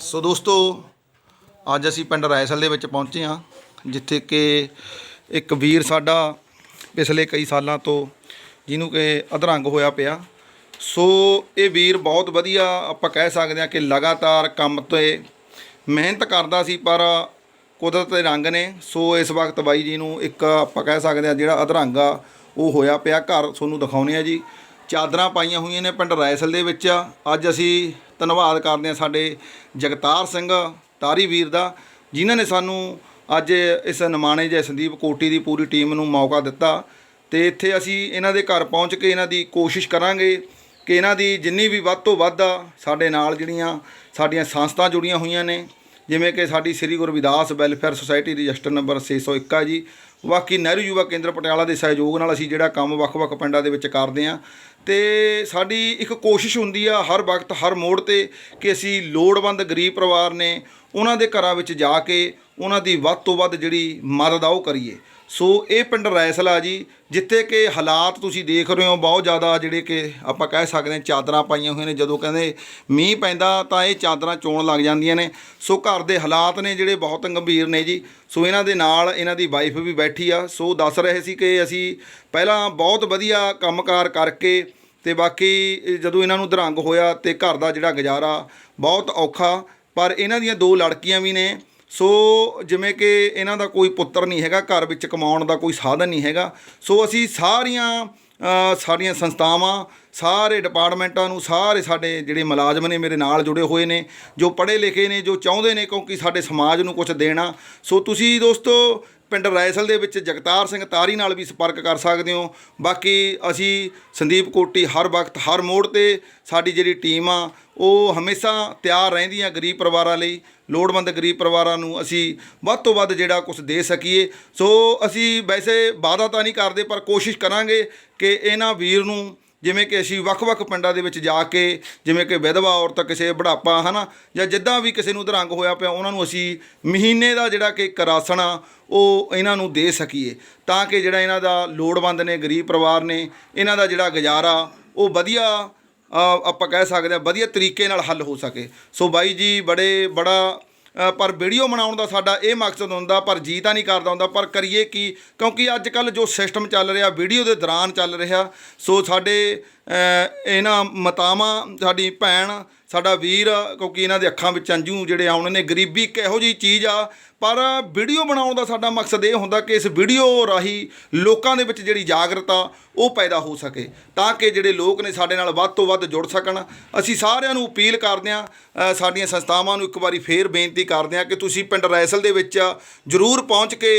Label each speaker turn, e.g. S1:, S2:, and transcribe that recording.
S1: ਸੋ ਦੋਸਤੋ, ਅੱਜ ਅਸੀਂ ਪਿੰਡ ਰਾਇਸਲ ਦੇ ਵਿੱਚ ਪਹੁੰਚੇ ਹਾਂ, ਜਿੱਥੇ ਕਿ ਇੱਕ ਵੀਰ ਸਾਡਾ ਪਿਛਲੇ ਕਈ ਸਾਲਾਂ ਤੋਂ ਜਿਹਨੂੰ ਕਿ ਅਧਰੰਗ ਹੋਇਆ ਪਿਆ। ਸੋ ਇਹ ਵੀਰ ਬਹੁਤ ਵਧੀਆ ਆਪਾਂ ਕਹਿ ਸਕਦੇ ਹਾਂ ਕਿ ਲਗਾਤਾਰ ਕੰਮ ਤੇ ਮਿਹਨਤ ਕਰਦਾ ਸੀ, ਪਰ ਕੁਦਰਤ ਦੇ ਰੰਗ ਨੇ। ਸੋ ਇਸ ਵਕਤ ਬਾਈ ਜੀ ਨੂੰ ਇੱਕ ਆਪਾਂ ਕਹਿ ਸਕਦੇ ਹਾਂ ਜਿਹੜਾ ਅਧਰੰਗ ਆ, ਉਹ ਹੋਇਆ ਪਿਆ। ਘਰ ਤੁਹਾਨੂੰ ਦਿਖਾਉਨੇ ਆ ਜੀ। ਚਾਦਰਾਂ ਪਾਈਆਂ ਹੋਈਆਂ ਨੇ ਪਿੰਡ ਰਾਇਸਲ ਦੇ ਵਿੱਚ। ਅੱਜ ਅਸੀਂ ਧੰਨਵਾਦ ਕਰਦੇ ਹਾਂ ਸਾਡੇ ਜਗਤਾਰ ਸਿੰਘ, ਤਾਰੀ ਵੀਰ ਦਾ, ਜਿਨ੍ਹਾਂ ਨੇ ਸਾਨੂੰ ਅੱਜ ਇਸ ਨਿਮਾਣੇ ਜੇ ਸੰਦੀਪ ਕੋਟੀ ਦੀ ਪੂਰੀ ਟੀਮ ਨੂੰ ਮੌਕਾ ਦਿੱਤਾ ਤੇ ਇੱਥੇ ਅਸੀਂ ਇਹਨਾਂ ਦੇ ਘਰ ਪਹੁੰਚ ਕੇ ਇਹਨਾਂ ਦੀ ਕੋਸ਼ਿਸ਼ ਕਰਾਂਗੇ ਕਿ ਇਹਨਾਂ ਦੀ ਜਿੰਨੀ ਵੀ ਵੱਧ ਤੋਂ ਵੱਧ ਸਾਡੇ ਨਾਲ ਜਿਹੜੀਆਂ ਸਾਡੀਆਂ ਸੰਸਥਾ ਜੁੜੀਆਂ ਹੋਈਆਂ ਨੇ, ਜਿਵੇਂ ਕਿ ਸਾਡੀ Shri Guru Ravidas welfare society register number 601 ਹੈ ਜੀ ਬਾਕੀ ਨਹਿਰੂ ਯੁਵਾ ਕੇਂਦਰ ਪਟਿਆਲਾ ਦੇ ਸਹਿਯੋਗ ਨਾਲ ਅਸੀਂ ਜਿਹੜਾ ਕੰਮ ਵੱਖ-ਵੱਖ ਪਿੰਡਾਂ ਦੇ ਵਿੱਚ ਕਰਦੇ ਹਾਂ। ਤੇ ਸਾਡੀ ਇੱਕ ਕੋਸ਼ਿਸ਼ ਹੁੰਦੀ ਆ ਹਰ ਵਕਤ, ਹਰ ਮੋੜ ਤੇ ਕਿ ਅਸੀਂ ਲੋੜਵੰਦ ਗਰੀਬ ਪਰਿਵਾਰ ਨੇ ਉਹਨਾਂ ਦੇ ਘਰਾਂ ਵਿੱਚ ਜਾ ਕੇ ਉਹਨਾਂ ਦੀ ਵੱਧ ਤੋਂ ਵੱਧ ਜਿਹੜੀ ਮਦਦ ਆ ਉਹ ਕਰੀਏ। ਸੋ ਇਹ ਪਿੰਡ ਰੈਸਲਾ ਜੀ, ਜਿੱਥੇ ਕਿ ਹਾਲਾਤ ਤੁਸੀਂ ਦੇਖ ਰਹੇ ਹੋ, ਬਹੁਤ ਜ਼ਿਆਦਾ ਜਿਹੜੇ ਕਿ ਆਪਾਂ ਕਹਿ ਸਕਦੇ ਹਾਂ ਚਾਦਰਾਂ ਪਾਈਆਂ ਹੋਈਆਂ ਨੇ। ਜਦੋਂ ਕਹਿੰਦੇ ਮੀਂਹ ਪੈਂਦਾ ਤਾਂ ਇਹ ਚਾਦਰਾਂ ਚੋਣ ਲੱਗ ਜਾਂਦੀਆਂ ਨੇ। ਸੋ ਘਰ ਦੇ ਹਾਲਾਤ ਨੇ ਜਿਹੜੇ ਬਹੁਤ ਗੰਭੀਰ ਨੇ ਜੀ। ਸੋ ਇਹਨਾਂ ਦੇ ਨਾਲ ਇਹਨਾਂ ਦੀ ਵਾਈਫ ਵੀ ਬੈਠੀ ਆ, ਸੋ ਦੱਸ ਰਹੇ ਸੀ ਕਿ ਅਸੀਂ ਪਹਿਲਾਂ ਬਹੁਤ ਵਧੀਆ ਕੰਮਕਾਰ ਕਰਕੇ ਤੇ ਬਾਕੀ ਜਦੋਂ ਇਹਨਾਂ ਨੂੰ ਦਰੰਗ ਹੋਇਆ ਤੇ ਘਰ ਦਾ ਜਿਹੜਾ ਗੁਜ਼ਾਰਾ ਬਹੁਤ ਔਖਾ, ਪਰ ਇਹਨਾਂ ਦੀਆਂ ਦੋ ਲੜਕੀਆਂ ਵੀ ਨੇ। ਸੋ ਜਿਵੇਂ ਕਿ ਇਹਨਾਂ ਦਾ ਕੋਈ ਪੁੱਤਰ ਨਹੀਂ ਹੈਗਾ, ਘਰ ਵਿੱਚ ਕਮਾਉਣ ਦਾ ਕੋਈ ਸਾਧਨ ਨਹੀਂ ਹੈਗਾ। ਸੋ ਅਸੀਂ ਸਾਰੀਆਂ ਸਾਡੀਆਂ ਸੰਸਥਾਵਾਂ, ਸਾਰੇ ਡਿਪਾਰਟਮੈਂਟਾਂ ਨੂੰ, ਸਾਰੇ ਸਾਡੇ ਜਿਹੜੇ ਮੁਲਾਜ਼ਮ ਨੇ ਮੇਰੇ ਨਾਲ ਜੁੜੇ ਹੋਏ ਨੇ, ਜੋ ਪੜ੍ਹੇ ਲਿਖੇ ਨੇ, ਜੋ ਚਾਹੁੰਦੇ ਨੇ ਕਿਉਂਕਿ ਸਾਡੇ ਸਮਾਜ ਨੂੰ ਕੁਝ ਦੇਣਾ। ਸੋ ਤੁਸੀਂ ਦੋਸਤੋ ਪਿੰਡ ਰਾਇਸਲ ਦੇ ਵਿੱਚ ਜਗਤਾਰ ਸਿੰਘ ਤਾਰੀ ਨਾਲ ਵੀ ਸੰਪਰਕ ਕਰ ਸਕਦੇ ਹੋ। ਬਾਕੀ ਅਸੀਂ ਸੰਦੀਪ ਕੋਟੀ ਹਰ ਵਕਤ, ਹਰ ਮੋੜ ਤੇ ਸਾਡੀ ਜਿਹੜੀ ਟੀਮ ਆ, ਉਹ ਹਮੇਸ਼ਾ ਤਿਆਰ ਰਹਿੰਦੀ ਆ ਗਰੀਬ ਪਰਿਵਾਰਾਂ ਲਈ। ਲੋੜਵੰਦ ਗਰੀਬ ਪਰਿਵਾਰਾਂ ਨੂੰ ਅਸੀਂ ਵੱਧ ਤੋਂ ਵੱਧ ਜਿਹੜਾ ਕੁਝ ਦੇ ਸਕੀਏ। ਸੋ ਅਸੀਂ ਵੈਸੇ ਵਾਅਦਾ ਤਾਂ ਨਹੀਂ ਕਰਦੇ, ਪਰ ਕੋਸ਼ਿਸ਼ ਕਰਾਂਗੇ ਕਿ ਇਹਨਾਂ ਵੀਰ ਨੂੰ ਜਿਵੇਂ ਕਿ ਅਸੀਂ ਵੱਖ-ਵੱਖ ਪਿੰਡਾਂ ਦੇ ਵਿੱਚ ਜਾ ਕੇ, ਜਿਵੇਂ ਕਿ ਵਿਧਵਾ ਔਰਤ, ਕਿਸੇ ਬੁਢਾਪਾ, ਹਨਾ, ਜਾਂ ਜਿੱਦਾਂ ਵੀ ਕਿਸੇ ਨੂੰ ਦਰੰਗ ਹੋਇਆ ਪਿਆ, ਉਹਨਾਂ ਨੂੰ ਅਸੀਂ ਮਹੀਨੇ ਦਾ ਜਿਹੜਾ ਕਿ ਇੱਕ ਰਾਸ਼ਨ ਆ ਉਹ ਇਹਨਾਂ ਨੂੰ ਦੇ ਸਕੀਏ। ਤਾਂ ਕਿ ਜਿਹੜਾ ਇਹਨਾਂ ਦਾ ਲੋੜਵੰਦ ਨੇ, ਗਰੀਬ ਪਰਿਵਾਰ ਨੇ, ਇਹਨਾਂ ਦਾ ਜਿਹੜਾ ਗੁਜ਼ਾਰਾ ਉਹ ਵਧੀਆ ਆਪਾਂ ਕਹਿ ਸਕਦੇ ਹਾਂ, ਵਧੀਆ ਤਰੀਕੇ ਨਾਲ ਹੱਲ ਹੋ ਸਕੇ। ਸੋ ਬਾਈ ਜੀ, ਬੜੇ, ਬੜਾ ਪਰ ਵੀਡੀਓ ਬਣਾਉਣ ਦਾ ਸਾਡਾ ਇਹ ਮਕਸਦ ਹੁੰਦਾ, ਪਰ ਜੀ ਤਾਂ ਨਹੀਂ ਕਰਦਾ ਹੁੰਦਾ। ਪਰ ਕਰੀਏ ਕੀ? ਕਿਉਂਕਿ ਅੱਜ ਕੱਲ ਜੋ ਸਿਸਟਮ ਚੱਲ ਰਿਹਾ, ਵੀਡੀਓ ਦੇ ਦੌਰਾਨ ਚੱਲ ਰਿਹਾ। ਸੋ ਸਾਡੇ ਇਹਨਾਂ ਮਤਾਵਾਂ, ਸਾਡੀ ਭੈਣ ਸਾਡਾ ਵੀਰ, ਕਿਉਂਕਿ ਇਹਨਾਂ ਦੇ ਅੱਖਾਂ ਵਿੱਚ ਅੰਜੂ ਜਿਹੜੇ ਆਉਣੇ ਨੇ ਗਰੀਬੀ ਇੱਕ ਇਹੋ ਜਿਹੀ ਚੀਜ਼ ਆ, ਪਰ ਵੀਡੀਓ ਬਣਾਉਣ ਦਾ ਸਾਡਾ ਮਕਸਦ ਇਹ ਹੁੰਦਾ ਕਿ ਇਸ ਵੀਡੀਓ ਰਾਹੀਂ ਲੋਕਾਂ ਦੇ ਵਿੱਚ ਜਿਹੜੀ ਜਾਗਰਤਾ, ਉਹ ਪੈਦਾ ਹੋ ਸਕੇ, ਤਾਂ ਕਿ ਜਿਹੜੇ ਲੋਕ ਨੇ ਸਾਡੇ ਨਾਲ ਵੱਧ ਤੋਂ ਵੱਧ ਜੁੜ ਸਕਣ। ਅਸੀਂ ਸਾਰਿਆਂ ਨੂੰ ਅਪੀਲ ਕਰਦੇ ਹਾਂ ਸਾਡੀਆਂ ਸੰਸਥਾਵਾਂ ਨੂੰ ਇੱਕ ਵਾਰੀ ਫੇਰ ਬੇਨਤੀ ਕਰਦੇ ਹਾਂ ਕਿ ਤੁਸੀਂ ਪਿੰਡ ਰੈਸਲ ਦੇ ਵਿੱਚ ਜ਼ਰੂਰ ਪਹੁੰਚ ਕੇ